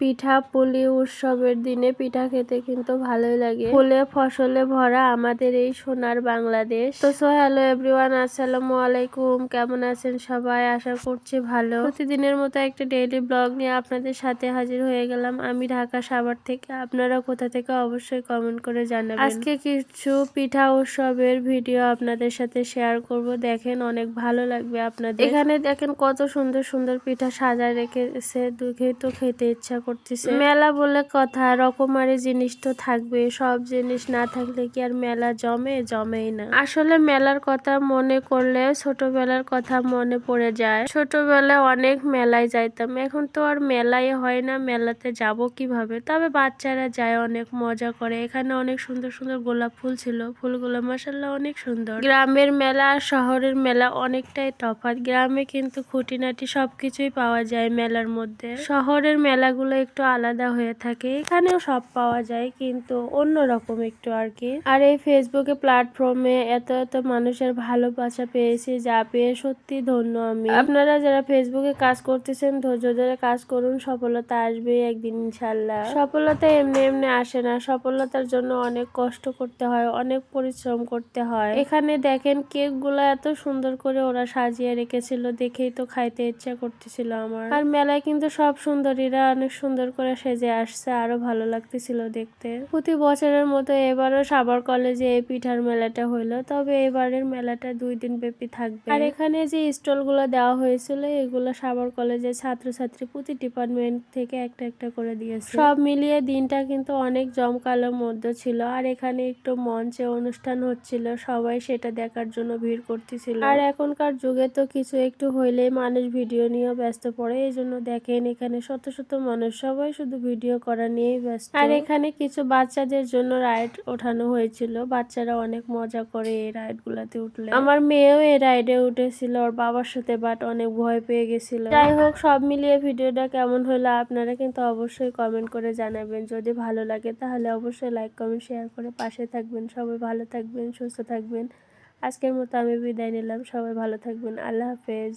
পিঠা, পুলি উৎসবের দিনে পিঠা খেতে কিন্তু ভালোই লাগে। ফুলে, ফসলে ভরা আমাদের এই সোনার বাংলাদেশ। তো সো হ্যালো এভরিওয়ান আসসালামু আলাইকুম। কেমন আছেন সবাই? আশা করছি ভালো। প্রতিদিনের মতো একটা ডেইলি ব্লগ নিয়ে আপনাদের সাথে হাজির হয়ে গেলাম আমি ঢাকা সাভার থেকে। আপনারা কোথা থেকে অবশ্যই কমেন্ট করে জানাবেন। আজকে কিছু পিঠা উৎসবের ভিডিও আপনাদের সাথে শেয়ার করব। দেখেন অনেক ভালো লাগবে আপনাদের। এখানে দেখেন কত সুন্দর সুন্দর পিঠা সাজায় রেখেছে। দুঃখে তো খেতে ইচ্ছা করতেছে। মেলা বলে কথা, রকমারি জিনিস তো থাকবে, সব জিনিস না থাকলে কি আর মেলা জমে? জমেই না। আসলে মেলার কথা মনে করলে ছোটবেলার কথা মনে পড়ে যায়। ছোটবেলায় অনেক মেলায় যাইতাম, এখন তো আর মেলায় হয় না, মেলাতে যাব কীভাবে? তবে বাচ্চারা যায়, অনেক মজা করে। এখানে অনেক সুন্দর সুন্দর গোলাপ ফুল ছিল, ফুলগুলো মাসাল্লাহ অনেক সুন্দর। গ্রামের মেলা আর শহরের মেলা অনেকটাই তফাৎ। গ্রামে কিন্তু খুঁটিনাটি সবকিছুই পাওয়া যায় মেলার মধ্যে। শহরের মেলাগুলো একটু আলাদা হয়ে থাকে। এখানেও সব পাওয়া যায়, কিন্তু অন্যরকম একটু আর কি। আর এই ফেসবুকে প্ল্যাটফর্মে এত এত মানুষের ভালোবাসা পেয়েছি, যা পেয়ে সত্যি ধন্য আমি। আপনারা যারা ফেসবুকে কাজ করতেছেন, ধৈর্য ধরে কাজ করুন, সফলতা আসবে একদিন ইনশাল্লাহ সফলতা এমনি এমনি আসে না, সফলতার জন্য অনেক কষ্ট করতে হয়, অনেক পরিশ্রম করতে হয়। এখানে দেখেন কেকগুলা এত সুন্দর করে ওরা সাজিয়ে রেখেছিল, দেখেই তো খাইতে ইচ্ছা করতেছিল আমার। আর মেলায় কিন্তু সব সুন্দরীরা অনেক সুন্দর করে সেজে আসছে, আরও ভালো লাগতেছিল দেখতে। প্রতি বছরের মতো এবারও সাবার কলেজে এই পিঠার মেলাটা হইল, তবে এবারের মেলাটা দুই দিন ব্যাপী থাকবে। আর এখানে যে স্টলগুলো দেওয়া হয়েছিল, এগুলো সাবার কলেজের ছাত্রছাত্রী প্রতি ডিপার্টমেন্ট থেকে একটা একটা করে দিয়েছে। সব মিলিয়ে দিনটা কিন্তু অনেক জমকালোর মধ্যে ছিল, আর এখানে একটু মঞ্চে অনুষ্ঠান হচ্ছিল, সবাই সেটা দেখার জন্য ভিড় করতেছিল। আর এখনকার যুগে তো কিছু একটু হইলেই মানুষ ভিডিও নিয়েও ব্যস্ত পড়ে এই জন্য দেখেন এখানে শত শত মানুষ সবাই শুধু ভিডিও করা নিয়েই ব্যস্ত। আর এখানে কিছু বাচ্চাদের জন্য রাইড ওঠানো হয়েছিল। বাচ্চারা অনেক মজা করে এই রাইড গুলাতে উঠলে। আমার মেয়েও এই রাইডে উঠেছিল ওর বাবার সাথে বাট অনেক ভয় পেয়ে গেছিল। যাই হোক সব মিলিয়ে ভিডিওটা কেমন হলো আপনারা কিন্তু অবশ্যই কমেন্ট করে জানাবেন। যদি ভালো লাগে তাহলে অবশ্যই লাইক কমেন্ট শেয়ার করে পাশে থাকবেন। সবাই ভালো থাকবেন সুস্থ থাকবেন। আজকের মতো আমি বিদায় নিলাম। সবাই ভালো থাকবেন। আল্লাহ হাফেজ।